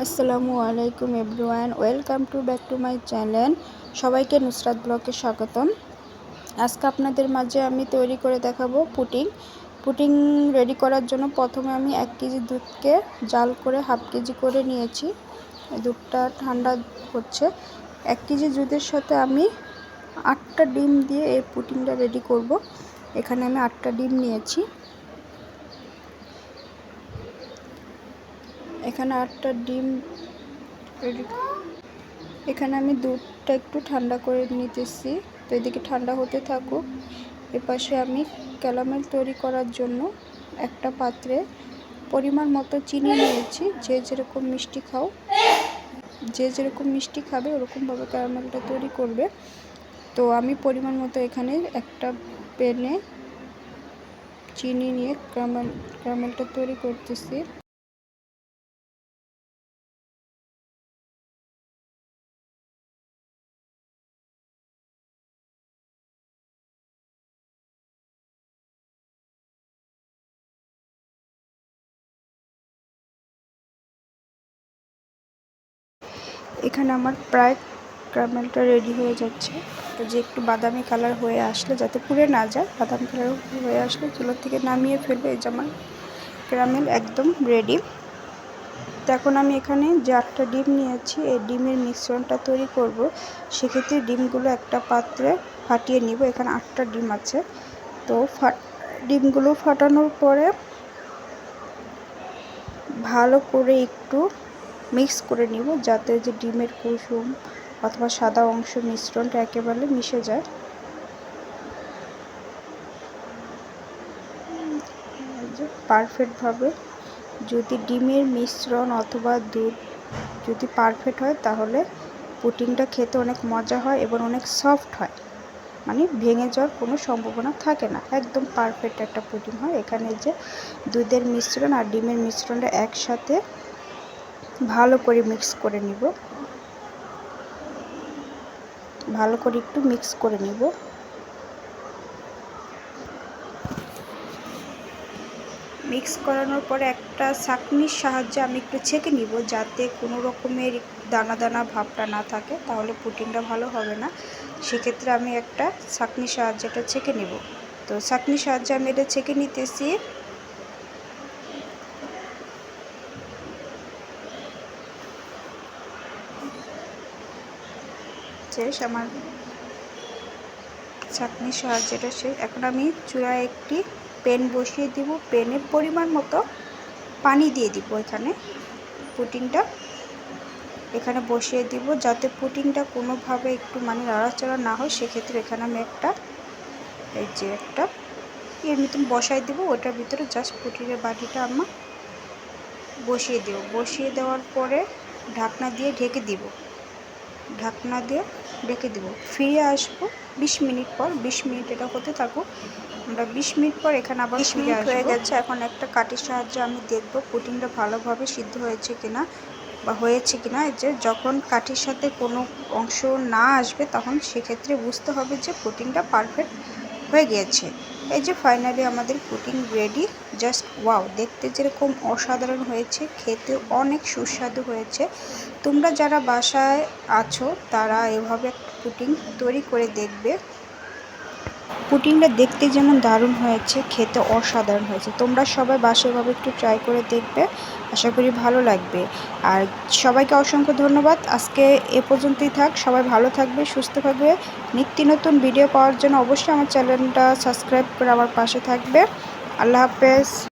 আসসালামু আলাইকুম everyone, welcome to back to my channel. সবাইকে নুসরাত ব্লকে স্বাগতম। আজকে আপনাদের মাঝে আমি তৈরি করে দেখাবো পুটিং। পুটিং রেডি করার জন্য প্রথমে আমি এক কেজি দুধকে জাল করে হাফ কেজি করে নিয়েছি। দুধটা ঠান্ডা হচ্ছে। এক কেজি দুধের সাথে আমি আটটা ডিম দিয়ে এই পুটিংটা রেডি করব। এখানে আমি আটটা ডিম নিয়েছি। এখানে আটটা ডিম এখানে আমি দুধটা একটু ঠান্ডা করে নিতেছি। তো এদিকে ঠান্ডা হতে থাকুক। এপাশে আমি ক্যালামেল তৈরি করার জন্য একটা পাত্রে পরিমাণ মতো চিনি নিয়েছি। যে যেরকম মিষ্টি খাও, যে যেরকম মিষ্টি খাবে ওরকমভাবে ক্যারামেলটা তৈরি করবে। তো আমি পরিমাণ মতো এখানে একটা পেনে চিনি নিয়ে ক্যারামেল, ক্যারামেলটা তৈরি করতেছি। এখানে আমার প্রায় ক্যারামেলটা রেডি হয়ে যাচ্ছে। তো যে একটু বাদামি কালার হয়ে আসলে, যাতে পুড়ে না যায়, বাদামি কালার হয়ে আসলে চুলোর থেকে নামিয়ে ফেলবে এই যে আমার ক্যারামেল একদম রেডি তো এখন আমি এখানে যে আটটা ডিম নিয়েছি, এই ডিমের মিশ্রণটা তৈরি করব। সেক্ষেত্রে ডিমগুলো একটা পাত্রে ফাটিয়ে নিব। এখানে আটটা ডিম আছে। তো ফাট ডিমগুলো ফাটানোর পরে ভালো করে একটু মিক্স করে নিব যাতে যে ডিমের কুসুম অথবা সাদা অংশ মিশ্রণটা একেবারে মিশে যায়। পারফেক্টভাবে যদি ডিমের মিশ্রণ অথবা দুধ যদি পারফেক্ট হয়, তাহলে পুটিংটা খেতে অনেক মজা হয় এবং অনেক সফট হয়। মানে ভেঙে যাওয়ার কোনো সম্ভাবনা থাকে না। একদম পারফেক্ট একটা পুটিং হয়। এখানে যে দুধের মিশ্রণ আর ডিমের মিশ্রণটা একসাথে ভালো করে মিক্স করে নিব। ভালো করে একটু মিক্স করে নিব। মিক্স করানোর পরে একটা ছাঁকনির সাহায্যে আমি একটু ছেঁকে নিব যাতে কোনো রকমের দানা দানা ভাবটা না থাকে, তাহলে পুটিংটা ভালো হবে না। সেক্ষেত্রে আমি একটা ছাঁকনির সাহায্যে এটা ছেঁকে নিব। তো ছাঁকনির সাহায্যে আমি এটা ছেঁকে নিতেছি। শেষ, আমার ছাঁকনির সাহায্যটা শেষ। এখন আমি চূড়ায় একটি পেন বসিয়ে দিব। পেনে পরিমাণ মতো পানি দিয়ে দিব এখানে। পুটিংটা এখানে বসিয়ে দিব। যাতে পুটিংটা কোনোভাবে একটু মানে নাড়াচাড়া না হয়, সেক্ষেত্রে এখানে আমি একটা, এই যে একটা এর মতন বসাই দিব। ওটার ভিতরে জাস্ট পুটিংয়ের বাটিটা আমার বসিয়ে দেব। বসিয়ে দেওয়ার পরে ঢাকনা দিয়ে ঢেকে দিব। ঢাকনা দিয়ে ঢেকে দেবো। ফিরে আসব বিশ মিনিট পর বিশ মিনিট এটা হতে থাকুক। আমরা বিশ মিনিট পর এখানে আবার মিনিট হয়ে গেছে এখন একটা কাটির সাহায্যে আমি দেখব পুটিংটা ভালোভাবে সিদ্ধ হয়েছে কিনা বা হয়েছে কিনা। যে যখন কাঠির সাথে কোনো অংশ না আসবে তখন সেক্ষেত্রে বুঝতে হবে যে পুটিংটা পারফেক্ট হয়ে গিয়েছে। এই যে ফাইনালি আমাদের পুটিং রেডি জাস্ট ওয়াও দেখতে যেরকম অসাধারণ হয়েছে, খেতে অনেক সুস্বাদু হয়েছে। তোমরা যারা বাসায় আছো, তারা এভাবে পুটিং তৈরি করে দেখবে। পুটিংটা দেখতে যেমন দারুণ হয়েছে, খেতে অসাধারণ হয়েছে। তোমরা সবাই বাসায়ভাবে একটু ট্রাই করে দেখবে, আশা করি ভালো লাগবে। আর সবাইকে অসংখ্য ধন্যবাদ। আজকে এ পর্যন্তই থাক। সবাই ভালো থাকবে, সুস্থ থাকবে। নিত্য নতুন ভিডিও পাওয়ার জন্য অবশ্যই আমার চ্যানেলটা সাবস্ক্রাইব করে আমার পাশে থাকবে। আল্লাহ হাফেজ।